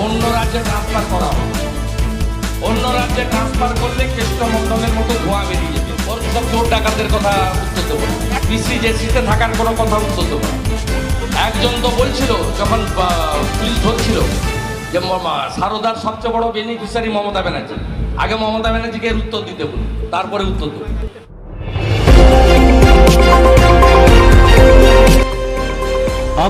অন্য রাজ্যে ট্রান্সফার করা হবে। অন্য রাজ্যে ট্রান্সফার করলে কেষ্টমন্ডলের মতো ধোঁয়া বেরিয়ে যাবে ওর সব চোর ডাকাতের কথা উত্তর দেবো পিসি জেসিতে থাকার কোনো কথা উত্তর দেবো একজন তো বলছিল, যখন পুলিশ ধরছিল, যে সারদার সবচেয়ে বড় বেনিফিশিয়ারি মমতা ব্যানার্জি। আগে মমতা ব্যানার্জিকে উত্তর দিতে বলুন, তারপরে উত্তর দেবো।